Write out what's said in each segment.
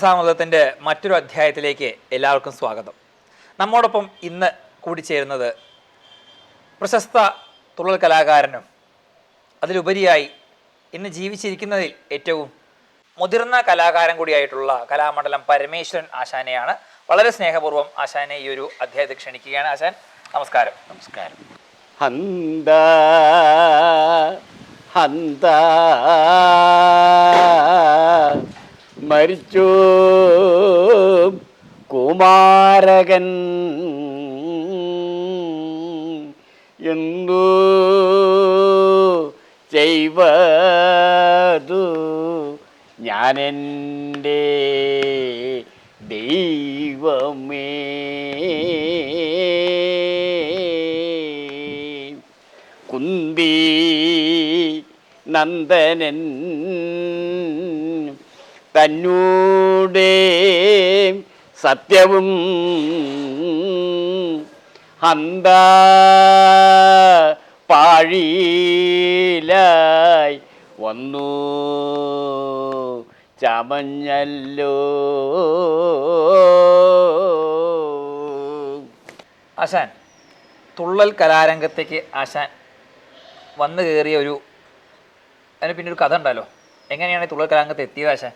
ഗീതസാമൃതത്തിന്റെ മറ്റൊരു അധ്യായത്തിലേക്ക് എല്ലാവർക്കും സ്വാഗതം. നമ്മോടൊപ്പം ഇന്ന് കൂടിച്ചേരുന്നത് പ്രശസ്ത തുള്ളൽ കലാകാരനും അതിലുപരിയായി ഇന്ന് ജീവിച്ചിരിക്കുന്നതിൽ ഏറ്റവും മുതിർന്ന കലാകാരൻ കൂടിയായിട്ടുള്ള കലാമണ്ഡലം പരമേശ്വരൻ ആശാനെയാണ്. വളരെ സ്നേഹപൂർവം ആശാനെ ഈ ഒരു അധ്യായത്തിൽ ക്ഷണിക്കുകയാണ്. ആശാൻ നമസ്കാരം. നമസ്കാരം. ഹന്ത ഹന്ത. മരിച്ചു. കുമാരകൻ എന്തു ചെയ്വതു? ഞാനെന്റെ ദൈവമേ. കുന്തി നന്ദനൻ തന്നൂടെ സത്യവും ഹന്ത പാഴിയിലായി വന്നു. ചമഞ്ഞല്ലോ. ആശാൻ തുള്ളൽ കലാരംഗത്തേക്ക് ആശാൻ വന്നു കയറിയ ഒരു അതിന് പിന്നെ ഒരു കഥ ഉണ്ടല്ലോ. എങ്ങനെയാണ് തുള്ളൽ കലാരംഗത്ത് എത്തിയത് ആശാൻ?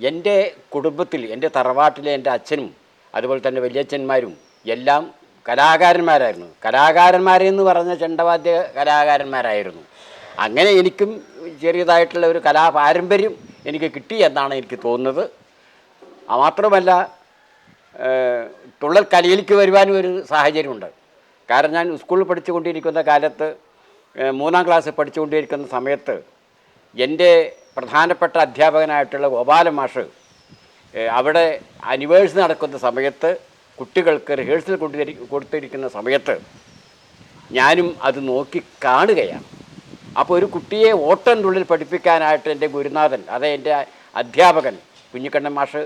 എന്റെ കുടുംബത്തിൽ എന്റെ തറവാട്ടിലെ എന്റെ അച്ഛനും അതുപോലെ തന്നെ വലിയച്ഛന്മാരും എല്ലാം കലാകാരന്മാരായിരുന്നു. കലാകാരന്മാരെന്ന് പറഞ്ഞ ചെണ്ടവാദ്യ കലാകാരന്മാരായിരുന്നു. അങ്ങനെ എനിക്കും ചെറിയതായിട്ടുള്ള ഒരു കലാപാരമ്പര്യം എനിക്ക് കിട്ടി എന്നാണ് എനിക്ക് തോന്നുന്നത്. മാത്രമല്ല തുള്ളൽ കലയിലേക്ക് വരുവാനും ഒരു സാഹചര്യമുണ്ട്. കാരണം ഞാൻ സ്കൂളിൽ പഠിച്ചുകൊണ്ടിരിക്കുന്ന കാലത്ത് മൂന്നാം ക്ലാസ് പഠിച്ചുകൊണ്ടിരിക്കുന്ന സമയത്ത് എന്റെ പ്രധാനപ്പെട്ട അധ്യാപകനായിട്ടുള്ള ഗോപാല മാഷ് അവിടെ അനിവേഴ്സ് നടക്കുന്ന സമയത്ത് കുട്ടികൾക്ക് റിഹേഴ്സൽ കൊണ്ടുതരി കൊടുത്തിരിക്കുന്ന സമയത്ത് ഞാനും അത് നോക്കി കാണുകയാണ്. അപ്പോൾ ഒരു കുട്ടിയെ ഓട്ടത്തിനുള്ളിൽ പഠിപ്പിക്കാനായിട്ട് എന്റെ ഗുരുനാഥൻ അതേ എന്റെ അധ്യാപകൻ കുഞ്ഞിക്കണ്ണൻ മാഷ്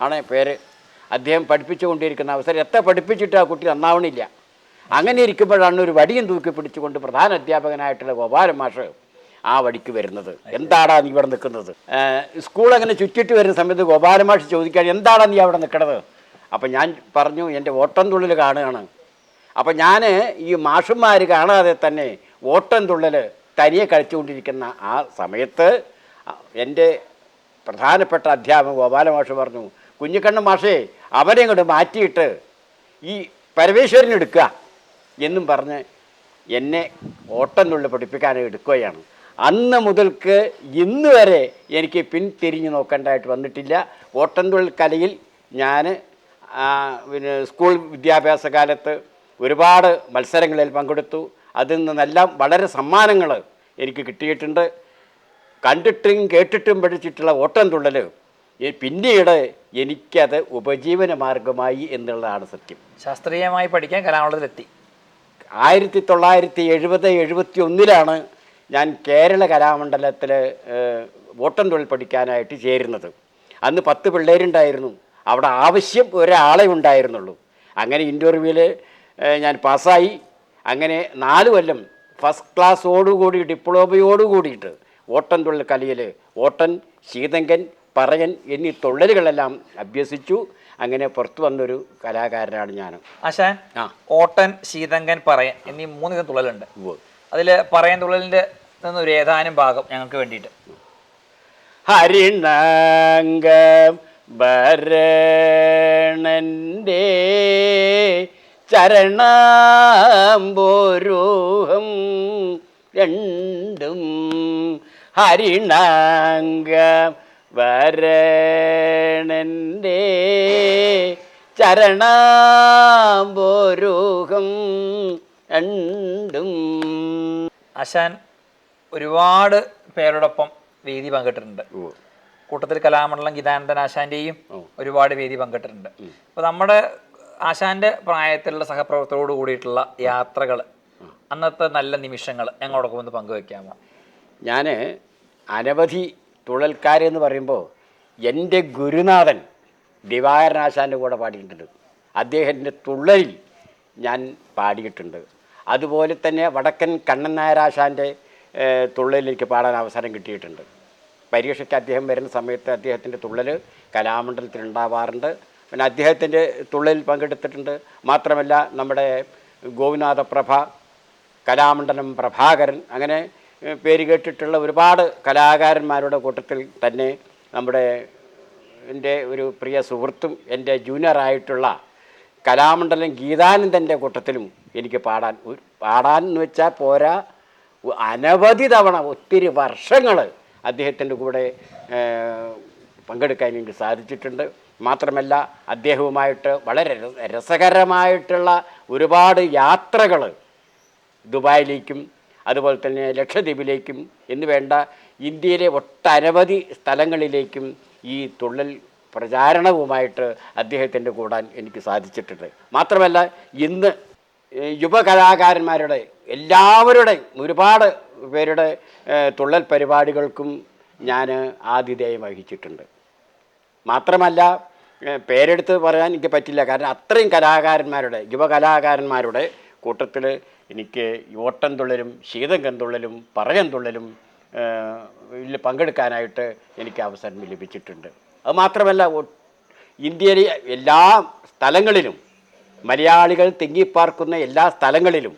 ആണ് പേര്. അദ്ദേഹം പഠിപ്പിച്ചുകൊണ്ടിരിക്കുന്ന അവസരം എത്ര പഠിപ്പിച്ചിട്ട് ആ കുട്ടി നന്നാവണില്ല. അങ്ങനെ ഇരിക്കുമ്പോഴാണ് ഒരു വടിയും തൂക്കി പിടിച്ചുകൊണ്ട് പ്രധാന അധ്യാപകനായിട്ടുള്ള ഗോപാല മാഷ് ആ വഴിക്ക് വരുന്നത്. എന്താടാ നീ ഇവിടെ നിൽക്കുന്നത്? സ്കൂൾ അങ്ങനെ ചുറ്റിട്ട് വരുന്ന സമയത്ത് ഗോപാലമാഷ് ചോദിക്കാൻ എന്താടാ നീ അവിടെ നിൽക്കണത്? അപ്പം ഞാൻ പറഞ്ഞു എന്റെ ഓട്ടം തുള്ളിൽ കാണുകയാണ്. അപ്പം ഞാൻ ഈ മാഷന്മാർ കാണാതെ തന്നെ ഓട്ടം തുള്ളൽ തനിയെ കളിച്ചുകൊണ്ടിരിക്കുന്ന ആ സമയത്ത് എന്റെ പ്രധാനപ്പെട്ട അധ്യാപകൻ ഗോപാലമാഷ് പറഞ്ഞു കുഞ്ഞിക്കണ്ണൻ മാഷേ അവനെ ഇങ്ങോട്ട് മാറ്റിയിട്ട് ഈ പരമേശ്വരനെടുക്കുക എന്നും പറഞ്ഞ് എന്നെ ഓട്ടം തുള്ളി പഠിപ്പിക്കാൻ എടുക്കുകയാണ്. അന്ന് മുതൽക്ക് ഇന്ന് വരെ എനിക്ക് പിൻതിരിഞ്ഞു നോക്കേണ്ടതായിട്ട് വന്നിട്ടില്ല. ഓട്ടംതുള്ളൽ കലയിൽ ഞാൻ പിന്നെ സ്കൂൾ വിദ്യാഭ്യാസ കാലത്ത് ഒരുപാട് മത്സരങ്ങളിൽ പങ്കെടുത്തു. അതിൽ നിന്നെല്ലാം വളരെ സമ്മാനങ്ങൾ എനിക്ക് കിട്ടിയിട്ടുണ്ട്. കണ്ടിട്ടും കേട്ടിട്ടും പഠിച്ചിട്ടുള്ള ഓട്ടംതുള്ളൽ ഈ പിന്നീട് എനിക്കത് ഉപജീവന മാർഗമായി എന്നുള്ളതാണ് സത്യം. ശാസ്ത്രീയമായി പഠിക്കാൻ കലാമണ്ഡലത്തിലെത്തി. ആയിരത്തി തൊള്ളായിരത്തി എഴുപത് എഴുപത്തി ഒന്നിലാണ് ഞാൻ കേരള കലാമണ്ഡലത്തിൽ ഓട്ടംതൊഴിൽ പഠിക്കാനായിട്ട് ചേരുന്നത്. അന്ന് പത്ത് പിള്ളേരുണ്ടായിരുന്നു. അവിടെ ആവശ്യം ഒരാളെ ഉണ്ടായിരുന്നുള്ളൂ. അങ്ങനെ ഇന്റർവ്യൂവിൽ ഞാൻ പാസ്സായി. അങ്ങനെ നാല് കൊല്ലം ഫസ്റ്റ് ക്ലാസ്സോടുകൂടി ഡിപ്ലോമയോട് കൂടിയിട്ട് ഓട്ടംതുള്ളൽ കലയിൽ ഓട്ടൻ ശീതങ്കൻ പറയൻ എന്നീ തൊഴിലുകളെല്ലാം അഭ്യസിച്ചു. അങ്ങനെ പുറത്തു വന്നൊരു കലാകാരനാണ് ഞാൻ. ആശാൻ ഓട്ടൻ ശീതങ്കൻ പറയൻ എന്നീ മൂന്ന് തുള്ളലുണ്ട്. അതിൽ പറയൻ തുള്ളലിന്റെ നിന്നൊരു ഏതാനും ഭാഗം ഞങ്ങൾക്ക് വേണ്ടിയിട്ട്. ഹരിണാംഗം ഭരണന്റെ ചരണാംബോരോഹം രണ്ടും ഹരിണാംഗം വരണന്റെ ചരണാംബോരോഹം രണ്ടും ആശാൻ ഒരുപാട് പേരോടൊപ്പം വേദി പങ്കിട്ടിട്ടുണ്ട്. കൂട്ടത്തിൽ കലാമണ്ഡലം ഗീതാനന്ദൻ ആശാന്റെയും ഒരുപാട് വേദി പങ്കിട്ടിട്ടുണ്ട്. അപ്പോൾ നമ്മുടെ ആശാന്റെ പ്രായത്തിലുള്ള സഹപ്രവർത്തകരോട് കൂടിയിട്ടുള്ള യാത്രകൾ അന്നത്തെ നല്ല നിമിഷങ്ങൾ ഞങ്ങളോടൊപ്പം ഒന്ന് പങ്കുവെക്കാമോ? ഞാൻ അനവധി തുഴൽക്കാരെന്ന് പറയുമ്പോൾ എന്റെ ഗുരുനാഥൻ ദിവാകരനാശാന്റെ കൂടെ പാടിയിട്ടുണ്ട്. അദ്ദേഹത്തിന്റെ തുള്ളലിൽ ഞാൻ പാടിയിട്ടുണ്ട്. അതുപോലെ തന്നെ വടക്കൻ കണ്ണൻ നായരാശാന്റെ തുള്ളലിൽ എനിക്ക് പാടാൻ അവസരം കിട്ടിയിട്ടുണ്ട്. പരീക്ഷയ്ക്ക് അദ്ദേഹം വരുന്ന സമയത്ത് അദ്ദേഹത്തിന്റെ തുള്ളൽ കലാമണ്ഡലത്തിൽ ഉണ്ടാവാറുണ്ട്. പിന്നെ അദ്ദേഹത്തിന്റെ തുള്ളലിൽ പങ്കെടുത്തിട്ടുണ്ട്. മാത്രമല്ല നമ്മുടെ ഗോപിനാഥ പ്രഭ കലാമണ്ഡലം പ്രഭാകരൻ അങ്ങനെ പേര് കേട്ടിട്ടുള്ള ഒരുപാട് കലാകാരന്മാരുടെ കൂട്ടത്തിൽ തന്നെ നമ്മുടെ എന്റെ ഒരു പ്രിയ സുഹൃത്തും എന്റെ ജൂനിയറായിട്ടുള്ള കലാമണ്ഡലം ഗീതാനന്ദന്റെ കൂട്ടത്തിലും എനിക്ക് പാടാൻ പാടാൻ എന്ന് വെച്ചാൽ പോരാ. അനവധി തവണ ഒത്തിരി വർഷങ്ങൾ അദ്ദേഹത്തിന്റെ കൂടെ പങ്കെടുക്കാൻ എനിക്ക് സാധിച്ചിട്ടുണ്ട്. മാത്രമല്ല അദ്ദേഹവുമായിട്ട് വളരെ രസകരമായിട്ടുള്ള ഒരുപാട് യാത്രകൾ ദുബായിലേക്കും അതുപോലെ തന്നെ ലക്ഷദ്വീപിലേക്കും എന്ന് വേണ്ട ഇന്ത്യയിലെ ഒട്ടനവധി സ്ഥലങ്ങളിലേക്കും ഈ തുള്ളൽ പ്രചാരണവുമായിട്ട് അദ്ദേഹത്തിന്റെ കൂടാൻ എനിക്ക് സാധിച്ചിട്ടുണ്ട്. മാത്രമല്ല ഇന്ന് യുവകലാകാരന്മാരുടെ എല്ലാവരുടെയും ഒരുപാട് പേരുടെ തുള്ളൽ പരിപാടികൾക്കും ഞാൻ ആതിഥേയം വഹിച്ചിട്ടുണ്ട്. മാത്രമല്ല പേരെടുത്ത് പറയാൻ എനിക്ക് പറ്റില്ല. കാരണം അത്രയും കലാകാരന്മാരുടെ യുവകലാകാരന്മാരുടെ കൂട്ടത്തിൽ എനിക്ക് ഈ ഓട്ടംതുള്ളലും ശീതങ്കംതുള്ളലും പറയം തുള്ളലും ഇതിൽ പങ്കെടുക്കാനായിട്ട് എനിക്ക് അവസരം ലഭിച്ചിട്ടുണ്ട്. അത് മാത്രമല്ല ഇന്ത്യയിലെ എല്ലാ സ്ഥലങ്ങളിലും മലയാളികൾ തിങ്ങിപ്പാർക്കുന്ന എല്ലാ സ്ഥലങ്ങളിലും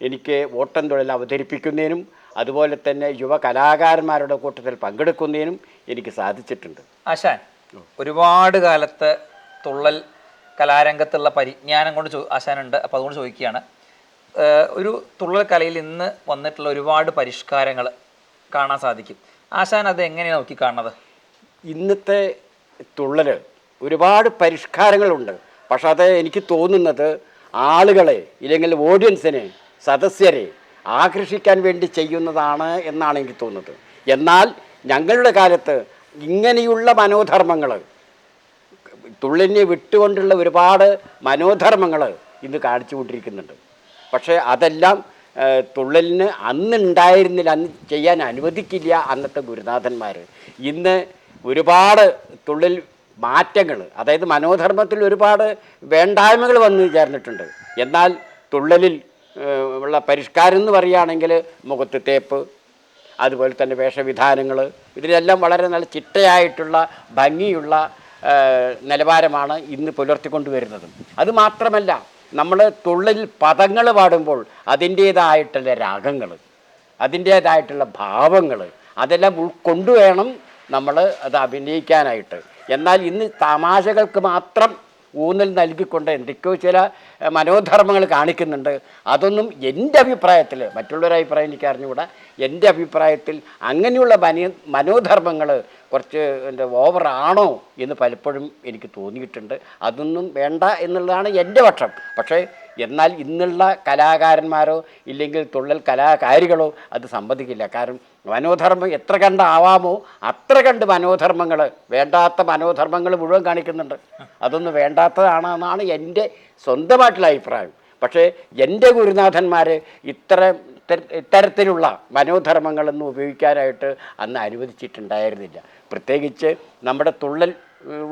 എനിക്ക് ഓട്ടംതുള്ളൽ അവതരിപ്പിക്കുന്നതിനും അതുപോലെ തന്നെ യുവ കലാകാരന്മാരുടെ കൂട്ടത്തിൽ പങ്കെടുക്കുന്നതിനും എനിക്ക് സാധിച്ചിട്ടുണ്ട്. ആശാൻ ഒരുപാട് കാലത്ത് തുള്ളൽ കലാരംഗത്തുള്ള പരിജ്ഞാനം കൊണ്ട് ചോ ആശാനുണ്ട്. അപ്പോൾ അതുകൊണ്ട് ചോദിക്കുകയാണ്. ഒരു തുള്ളൽ കലയിൽ ഇന്ന് വന്നിട്ടുള്ള ഒരുപാട് പരിഷ്കാരങ്ങൾ കാണാൻ സാധിക്കും. ആശാൻ അത് എങ്ങനെയാണ് നോക്കി കാണുന്നത് ഇന്നത്തെ തുള്ളൽ ഒരുപാട് പരിഷ്കാരങ്ങളുണ്ട്. പക്ഷേ അത് എനിക്ക് തോന്നുന്നത് ആളുകളെ ഇല്ലെങ്കിൽ ഓഡിയൻസിനെ സദസ്യരെ ആകർഷിക്കാൻ വേണ്ടി ചെയ്യുന്നതാണ് എന്നാണ് എനിക്ക് തോന്നുന്നത്. എന്നാൽ ഞങ്ങളുടെ കാലത്ത് ഇങ്ങനെയുള്ള മനോധർമ്മങ്ങൾ തുള്ളിനെ വിട്ടുകൊണ്ടുള്ള ഒരുപാട് മനോധർമ്മങ്ങൾ ഇന്ന് കാണിച്ചുകൊണ്ടിരിക്കുന്നുണ്ട് പക്ഷേ അതെല്ലാം തുള്ളലിന് അന്ന് ഉണ്ടായിരുന്നില്ല അന്ന് ചെയ്യാൻ അനുവദിക്കില്ല അന്നത്തെ ഗുരുനാഥന്മാർ ഇന്ന് ഒരുപാട് തുള്ളിൽ മാറ്റങ്ങൾ അതായത് മനോധർമ്മത്തിൽ ഒരുപാട് വേണ്ടായ്മകൾ വന്നു ചേർന്നിട്ടുണ്ട്. എന്നാൽ തുള്ളലിൽ ഉള്ള പരിഷ്കാരം എന്ന് പറയുകയാണെങ്കിൽ മുഖത്ത് തേപ്പ് അതുപോലെ തന്നെ വേഷവിധാനങ്ങൾ. ഇതിലെല്ലാം വളരെ നല്ല ചിട്ടയായിട്ടുള്ള ഭംഗിയുള്ള നിലവാരമാണ് ഇന്ന് പുലർത്തിക്കൊണ്ടുവരുന്നത് അതുമാത്രമല്ല അത് മാത്രമല്ല നമ്മൾ തുള്ളിൽ പദങ്ങൾ പാടുമ്പോൾ അതിന്റേതായിട്ടുള്ള രാഗങ്ങൾ അതിന്റേതായിട്ടുള്ള ഭാവങ്ങൾ അതെല്ലാം ഉൾക്കൊണ്ടുവേണം നമ്മൾ അത് അഭിനയിക്കാനായിട്ട്. എന്നാൽ ഇന്ന് തമാശകൾക്ക് മാത്രം ഊന്നൽ നൽകിക്കൊണ്ട് എന്തൊക്കെയോ ചില മനോധർമ്മങ്ങൾ കാണിക്കുന്നുണ്ട്. അതൊന്നും എന്റെ അഭിപ്രായത്തിൽ മറ്റുള്ളവരുടെ അഭിപ്രായം എനിക്ക് അറിഞ്ഞുകൂടാ. എന്റെ അഭിപ്രായത്തിൽ അങ്ങനെയുള്ള മനോ മനോധർമ്മങ്ങൾ കുറച്ച് എന്റെ ഓവറാണോ എന്ന് പലപ്പോഴും എനിക്ക് തോന്നിയിട്ടുണ്ട്. അതൊന്നും വേണ്ട എന്നുള്ളതാണ് എന്റെ പക്ഷം. പക്ഷേ എന്നാൽ ഇന്നുള്ള കലാകാരന്മാരോ ഇല്ലെങ്കിൽ തുള്ളൽ കലാകാരികളോ അത് സമ്മതിക്കില്ല. കാരണം മനോധർമ്മം എത്ര കണ്ട് ആവാമോ അത്ര കണ്ട് മനോധർമ്മങ്ങൾ വേണ്ടാത്ത മനോധർമ്മങ്ങൾ മുഴുവൻ കാണിക്കുന്നുണ്ട്. അതൊന്നും വേണ്ടാത്തതാണെന്നാണ് എന്റെ സ്വന്തമായിട്ടുള്ള അഭിപ്രായം. പക്ഷേ എന്റെ ഗുരുനാഥന്മാർ ഇത്ര ഇത്തര- ഇത്തരത്തിലുള്ള മനോധർമ്മങ്ങളൊന്നും ഉപയോഗിക്കാനായിട്ട് അന്ന് അനുവദിച്ചിട്ടുണ്ടായിരുന്നില്ല. പ്രത്യേകിച്ച് നമ്മുടെ തുള്ളൽ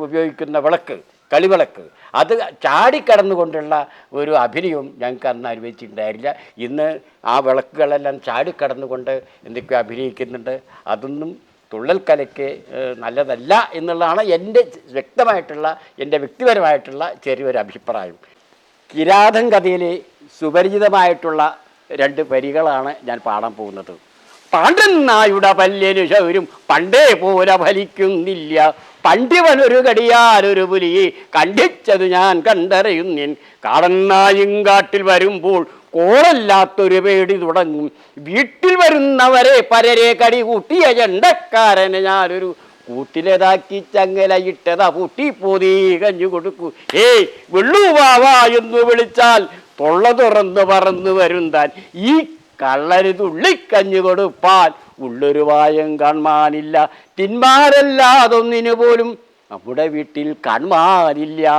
ഉപയോഗിക്കുന്ന വിളക്ക് കളിവിളക്ക്. അത് ചാടിക്കടന്നുകൊണ്ടുള്ള ഒരു അഭിനയവും ഞങ്ങൾക്ക് അന്ന് അനുഭവിച്ചിട്ടുണ്ടായിരുന്നില്ല. ഇന്ന് ആ വിളക്കുകളെല്ലാം ചാടിക്കടന്നുകൊണ്ട് എന്തൊക്കെയോ അഭിനയിക്കുന്നുണ്ട്. അതൊന്നും തുള്ളൽ കലയ്ക്ക് നല്ലതല്ല എന്നുള്ളതാണ് എന്റെ വ്യക്തമായിട്ടുള്ള എന്റെ വ്യക്തിപരമായിട്ടുള്ള ചെറിയൊരു അഭിപ്രായം. കിരാതൻ കഥയിലെ സുപരിചിതമായിട്ടുള്ള രണ്ട് വരികളാണ് ഞാൻ പാടാൻ പോകുന്നത്. പാണ്ഡൻ നായുടെ പല്ലിനു ശൗര്യം പണ്ടേ പോലെ ഫലിക്കുന്നില്ല പണ്ഡിവനൊരു കടിയാലൊരു പുലി കണ്ടിച്ചത് ഞാൻ കണ്ടറിയുന്നിൻ. കാടന്നായും കാട്ടിൽ വരുമ്പോൾ കോളല്ലാത്തൊരു പേടി തുടങ്ങും. വീട്ടിൽ വരുന്നവരെ പരരെ കടി കൂട്ടിയ ചെണ്ടക്കാരനെ ഞാനൊരു കൂട്ടിലേതാക്കി ചങ്ങലയിട്ടതാ പൂട്ടിപ്പോതീ കഞ്ഞു കൊടുക്കൂ. ഏയ് വെള്ളുവാവാ എന്ന് വിളിച്ചാൽ തൊള്ള തുറന്ന് പറന്നു വരും താൻ ഈ കള്ളരി തുള്ളിക്കഞ്ഞു കൊടുപ്പാൽ ഉള്ളൊരു വായം കാണാനില്ല തിന്മാരല്ലാതൊന്നിനു പോലും നമ്മുടെ വീട്ടിൽ കാണാനില്ല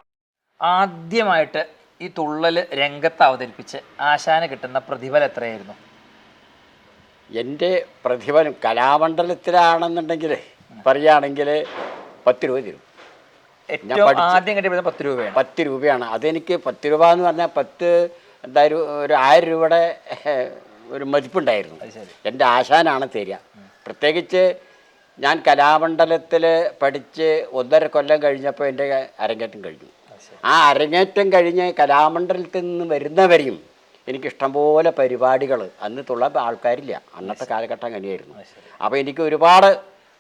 ആദ്യമായിട്ട് ഈ തുള്ളൽ രംഗത്ത് അവതരിപ്പിച്ച് ആശാന കിട്ടുന്ന പ്രതിഫലം എത്രയായിരുന്നു? എന്റെ പ്രതിഫലം കലാമണ്ഡലത്തിലാണെന്നുണ്ടെങ്കിൽ പറയുകയാണെങ്കിൽ പത്ത് രൂപ തരും. ആദ്യം കിട്ടിയ പ്രതിഫലം പത്ത് രൂപയാണ് പത്ത് രൂപയാണ് അതെനിക്ക് പത്ത് രൂപ എന്ന് പറഞ്ഞാൽ പത്ത് എന്തായാലും ഒരു ആയിരം രൂപയുടെ ഒരു മതിപ്പുണ്ടായിരുന്നു. എന്റെ ആശാനാണ് തരിക. പ്രത്യേകിച്ച് ഞാൻ കലാമണ്ഡലത്തിൽ പഠിച്ച് ഒന്നര കൊല്ലം കഴിഞ്ഞപ്പോൾ എന്റെ അരങ്ങേറ്റം കഴിഞ്ഞു. ആ അരങ്ങേറ്റം കഴിഞ്ഞ് കലാമണ്ഡലത്തിൽ നിന്ന് വരുന്നവരെയും എനിക്ക് ഇഷ്ടംപോലെ പരിപാടികൾ അന്ന് തുള്ള ആൾക്കാരില്ല. അന്നത്തെ കാലഘട്ടം അങ്ങനെയായിരുന്നു. അപ്പോൾ എനിക്ക് ഒരുപാട്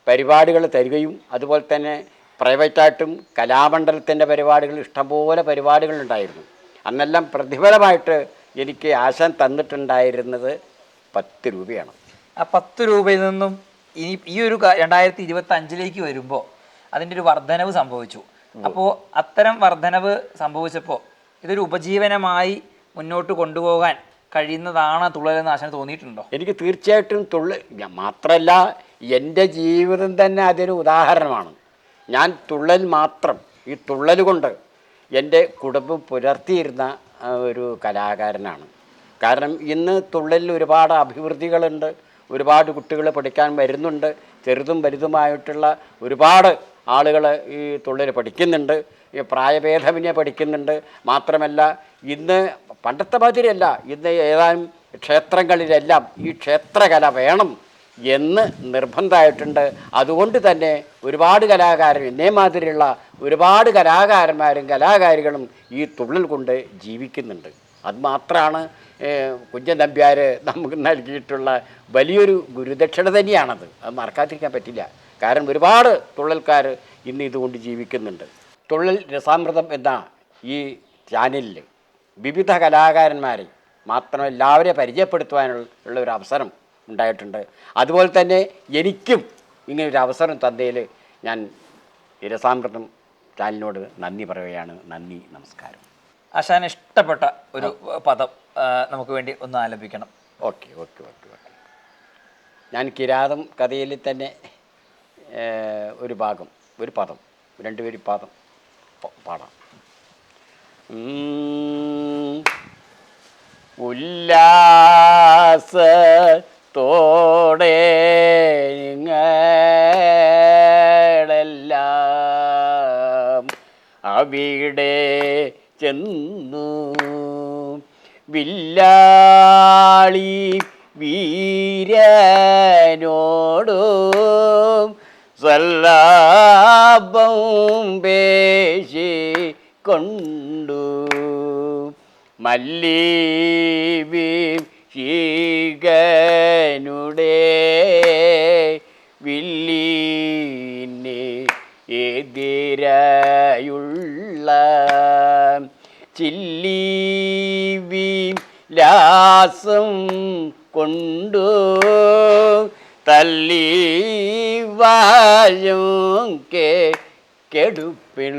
പരിപാടികൾ തരികയും അതുപോലെ തന്നെ പ്രൈവറ്റായിട്ടും കലാമണ്ഡലത്തിന്റെ പരിപാടികൾ ഇഷ്ടംപോലെ പരിപാടികളുണ്ടായിരുന്നു. അന്നെല്ലാം പ്രതിഫലമായിട്ട് എനിക്ക് ആശാൻ തന്നിട്ടുണ്ടായിരുന്നത് പത്ത് രൂപയാണ്. ആ പത്ത് രൂപയിൽ നിന്നും ഇനി ഈ ഒരു രണ്ടായിരത്തി ഇരുപത്തി അഞ്ചിലേക്ക് വരുമ്പോൾ അതിന്റെ ഒരു വർധനവ് സംഭവിച്ചു. അപ്പോൾ അത്തരം വർധനവ് സംഭവിച്ചപ്പോൾ ഇതൊരു ഉപജീവനമായി മുന്നോട്ട് കൊണ്ടുപോകാൻ കഴിയുന്നതാണ് തുള്ളലെന്ന് ആശാൻ തോന്നിയിട്ടുണ്ടോ? എനിക്ക് തീർച്ചയായിട്ടും തുള്ളൽ മാത്രമല്ല എന്റെ ജീവിതം തന്നെ അതിന് ഉദാഹരണമാണ്. ഞാൻ തുള്ളൽ മാത്രം ഈ തുള്ളൽ കൊണ്ട് എന്റെ കുടുംബം പുലർത്തിയിരുന്ന ഒരു കലാകാരനാണ്. കാരണം ഇന്ന് തുള്ളലിൽ ഒരുപാട് അഭിവൃദ്ധികളുണ്ട് ഒരുപാട് കുട്ടികൾ പഠിക്കാൻ വരുന്നുണ്ട് ചെറുതും വലുതുമായിട്ടുള്ള ഒരുപാട് ആളുകൾ ഈ തുള്ളൽ പഠിക്കുന്നുണ്ട് ഈ പ്രായഭേദമന്യേ പഠിക്കുന്നുണ്ട്. മാത്രമല്ല ഇന്ന് പണ്ടത്തെ മാതിരിയല്ല ഇന്ന് ഏതാനും ക്ഷേത്രങ്ങളിലെല്ലാം ഈ ക്ഷേത്രകല വേണം. എന്ന് നിർബന്ധമായിട്ടുണ്ട്. അതുകൊണ്ട് തന്നെ ഒരുപാട് കലാകാരൻ എന്നേ മാതിരിയുള്ള ഒരുപാട് കലാകാരന്മാരും കലാകാരികളും ഈ തുള്ളൽ കൊണ്ട് ജീവിക്കുന്നുണ്ട്. അത് മാത്രമാണ് കുഞ്ഞൻ നമ്പ്യാർ നമുക്ക് നൽകിയിട്ടുള്ള വലിയൊരു ഗുരുദക്ഷിണ തന്നെയാണത്. അത് മറക്കാതിരിക്കാൻ പറ്റില്ല. കാരണം ഒരുപാട് തുള്ളൽക്കാർ ഇന്ന് ഇതുകൊണ്ട് ജീവിക്കുന്നുണ്ട്. തുള്ളൽ രസാമൃതം എന്ന ഈ ചാനലിൽ വിവിധ കലാകാരന്മാരെ മാത്രം എല്ലാവരെയും പരിചയപ്പെടുത്തുവാനുള്ള ഒരു അവസരം ഉണ്ടായിട്ടുണ്ട്. അതുപോലെ തന്നെ എനിക്കും ഇങ്ങനെ ഒരു അവസരം തന്നതിൽ ഞാൻ രസാമൃതം ചാനലിനോട് നന്ദി പറയുകയാണ്. നന്ദി നമസ്കാരം. ആശാൻ ഇഷ്ടപ്പെട്ട ഒരു പദം നമുക്ക് വേണ്ടി ഒന്ന് ആലപിക്കണം. Okay okay okay okay. ഞാൻ കിരാതം കഥയിൽ തന്നെ ഒരു ഭാഗം ഒരു പദം രണ്ടുപേരും പദം പാടാം. ഉം. നിങ്ങളെല്ലാം അവിടെ ചെന്നു. വില്ലാളി വീരനോടും സല്ലാപം പേശി കൊണ്ടു മല്ലീവി ശീകനുടെ ലാസം കൊണ്ടു തല്ലി വായും കെ കെടുപ്പിൽ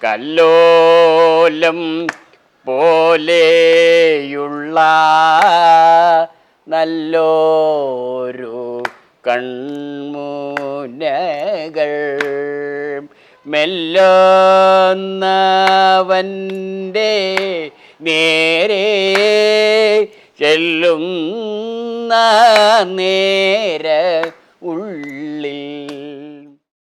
കല്ലോലം പോലെയുള്ള നല്ലോരു കൺമുനകൾ. മെല്ലുന്നവന്റെ നേരെ ചെല്ലുന്ന നേര ഉള്ളിൽ